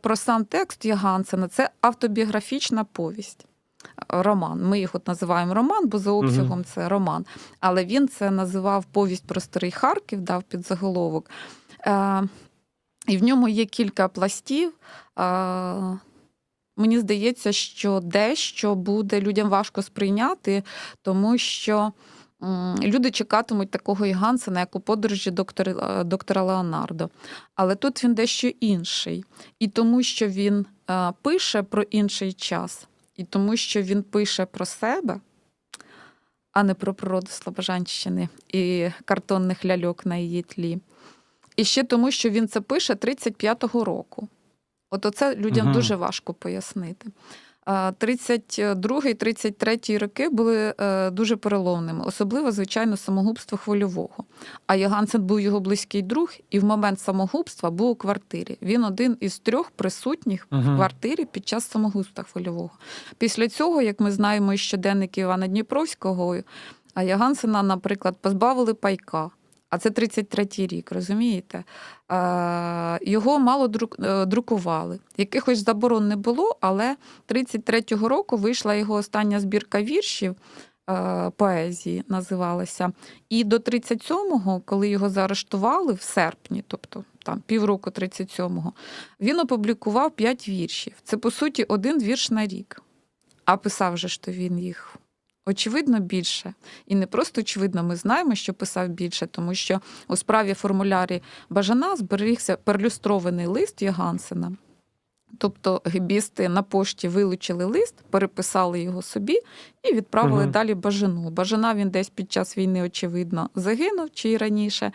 Про сам текст Ягансена це автобіографічна повість. Роман. Ми їх от називаємо роман, бо за обсягом це роман. Але він це називав повість про старий Харків, дав під заголовок. Е, і в ньому є кілька пластів. Е, мені здається, що дещо буде людям важко сприйняти, тому що люди чекатимуть такого Ягансена, як у подорожі доктора, доктора Леонардо. Але тут він дещо інший. І тому, що він е, пише про інший час, і тому, що він пише про себе, а не про природу Слобожанщини і картонних ляльок на її тлі. І ще тому, що він це пише 35-го року. От оце людям Мгм. дуже важко пояснити. 32-33 роки були е, дуже переломними, особливо, звичайно, самогубство хвильового. А Ягансен був його близький друг, і в момент самогубства був у квартирі. Він один із трьох присутніх в квартирі під час самогубства хвильового. Після цього, як ми знаємо із щоденників Івана Дніпровського, а Ягансена, наприклад, позбавили пайка. А це 33-й рік, розумієте? Його мало е, друкували. Якихось заборон не було, але 33-го року вийшла його остання збірка віршів. е, Поезії називалася. І до 37-го, коли його заарештували в серпні, тобто там півроку 37-го, він опублікував 5 віршів. Це, по суті, один вірш на рік. А писав же то він їх очевидно більше. І не просто очевидно, ми знаємо, що писав більше, тому що у справі формулярі Бажана зберігся перлюстрований лист Ягансена. Тобто гебісти на пошті вилучили лист, переписали його собі і відправили Мгм. далі Бажану. Бажана він десь під час війни, очевидно, загинув чи й раніше.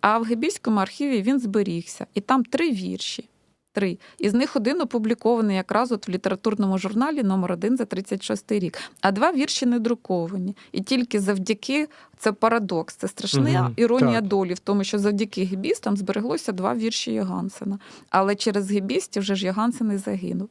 А в Гебільському архіві він зберігся. І там три вірші. Три. Із них один опублікований якраз от в літературному журналі номер 1 за 36 рік. А два вірші не друковані. І тільки завдяки це парадокс, це страшна угу, іронія так. долі в тому, що завдяки гібістам збереглося два вірші Йогансена. Але через гебістів вже ж Йогансен і загинув.